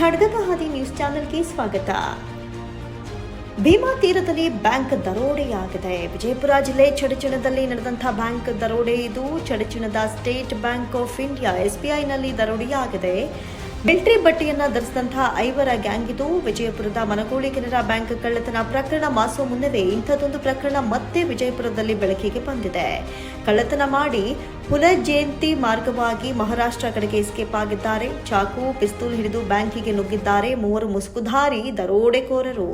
ಖಡ್ಗದ ಹಾದಿ ನ್ಯೂಸ್ ಚಾನೆಲ್ಗೆ ಸ್ವಾಗತ. ಭೀಮಾ ತೀರದಲ್ಲಿ ಬ್ಯಾಂಕ್ ದರೋಡೆಯಾಗಿದೆ. ವಿಜಯಪುರ ಜಿಲ್ಲೆ ಚಡಚಣದಲ್ಲಿ ನಡೆದಂತಹ ಬ್ಯಾಂಕ್ ದರೋಡೆ ಇದು. ಚಡಚಣದ ಸ್ಟೇಟ್ ಬ್ಯಾಂಕ್ ಆಫ್ ಇಂಡಿಯಾ ಎಸ್ಬಿಐನಲ್ಲಿ ದರೋಡೆಯಾಗಿದೆ. ಮಿಲ್ಟ್ರಿ ಬಟ್ಟೆಯನ್ನು ಧರಿಸಿದಂತಹ ಐವರ ಗ್ಯಾಂಗ್ ಇದು. ವಿಜಯಪುರದ ಮನಗೋಳಿ ಕೆನರಾ ಬ್ಯಾಂಕ್ ಕಳ್ಳತನ ಪ್ರಕರಣ ಮಾಸುವ ಮುನ್ನವೇ ಇಂಥದ್ದೊಂದು ಪ್ರಕರಣ ಮತ್ತೆ ವಿಜಯಪುರದಲ್ಲಿ ಬೆಳಕಿಗೆ ಬಂದಿದೆ. ಕಳ್ಳತನ ಮಾಡಿ ಪುನರ್ಜಯಂತಿ ಮಾರ್ಗವಾಗಿ ಮಹಾರಾಷ್ಟ್ರ ಕಡೆಗೆ ಎಸ್ಕೇಪ್ ಆಗಿದ್ದಾರೆ. ಚಾಕು, ಪಿಸ್ತೂಲ್ ಹಿಡಿದು ಬ್ಯಾಂಕಿಗೆ ನುಗ್ಗಿದ್ದಾರೆ ಮೂವರು ಮುಸುಕುಧಾರಿ ದರೋಡೆಕೋರರು.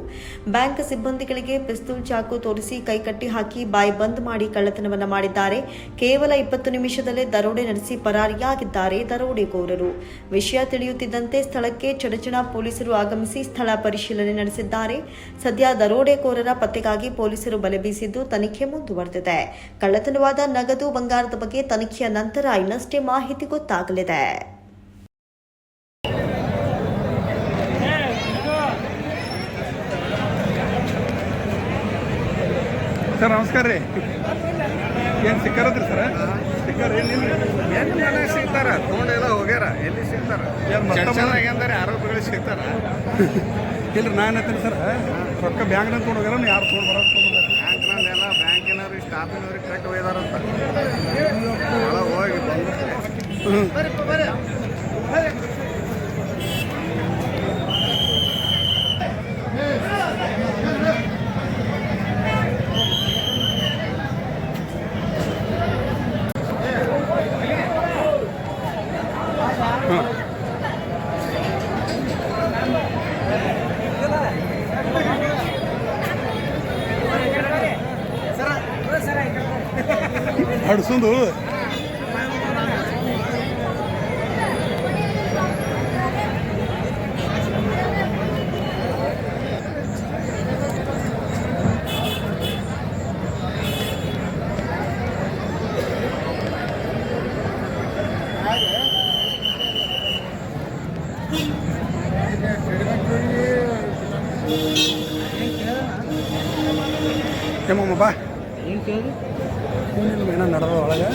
ಬ್ಯಾಂಕ್ ಸಿಬ್ಬಂದಿಗಳಿಗೆ ಪಿಸ್ತೂಲ್ ಚಾಕು ತೋರಿಸಿ ಕೈಕಟ್ಟಿ ಹಾಕಿ ಬಾಯಿ ಬಂದ್ ಮಾಡಿ ಕಳ್ಳತನವನ್ನ ಮಾಡಿದ್ದಾರೆ. ಕೇವಲ ಇಪ್ಪತ್ತು ನಿಮಿಷದಲ್ಲೇ ದರೋಡೆ ನಡೆಸಿ ಪರಾರಿಯಾಗಿದ್ದಾರೆ ದರೋಡೆಕೋರರು. ವಿಷಯ ತಿಳಿಯುತ್ತಿದ್ದಂತೆ ಸ್ಥಳಕ್ಕೆ ಚಡಚಣ ಪೊಲೀಸರು ಆಗಮಿಸಿ ಸ್ಥಳ ಪರಿಶೀಲನೆ ನಡೆಸಿದ್ದಾರೆ. ಸದ್ಯ ದರೋಡೆಕೋರರ ಪತ್ತೆಗಾಗಿ ಪೊಲೀಸರು ಬಲೆ ಬೀಸಿದ್ದು ತನಿಖೆ ಮುಂದುವರೆದಿದೆ. ಕಳ್ಳತನವಾದ ನಗದು ಬಂಗಾರದ ಬಗ್ಗೆ ತನಿಖೆಯ ನಂತರ ಇನ್ನಷ್ಟೇ ಮಾಹಿತಿ ಗೊತ್ತಾಗಲಿದೆ. ಸರ್ ನಮಸ್ಕಾರ ರೀ. ಏನು ಸಿಕ್ಕಾರದ್ರಿ ಸರ್? ಸಿಕ್ಕಾರ ಎಲ್ಲಿ ಮನೆ ಸಿಗ್ತಾರ? ತೊಗೊಂಡೆಲ್ಲ ಹೋಗ್ಯಾರ. ಎಲ್ಲಿ ಸಿಗ್ತಾರ? ಏನಂದ್ರೆ ಆರೋಪಿಗಳು ಸಿಗ್ತಾರ. ಇಲ್ರಿ ನಾನು ಹೇಳ್ತೀನಿ ಸರ್. ರೊಕ್ಕ ಬ್ಯಾಂಕ್ನಾಗ ತೊಗೊಂಡು ಹೋಗ್ಯಾರ ಯಾರು ತೊಗೊಂಡು ಬರೋದು? ಬ್ಯಾಂಕ್ನಲ್ಲಿ ಬ್ಯಾಂಕ್ನಲ್ಲೆಲ್ಲ ಬ್ಯಾಂಕಿನವ್ರಿಗೆ ಸ್ಟಾಫಿನವ್ರಿಗೆ ಕರೆಕ್ಟ್ ಒಯ್ದಾರಂತ. ಹಡ್ಸೊಂದು ఏమమ్మా ఏం కాదు ఏమన్నా నడవ వాళ్ళగా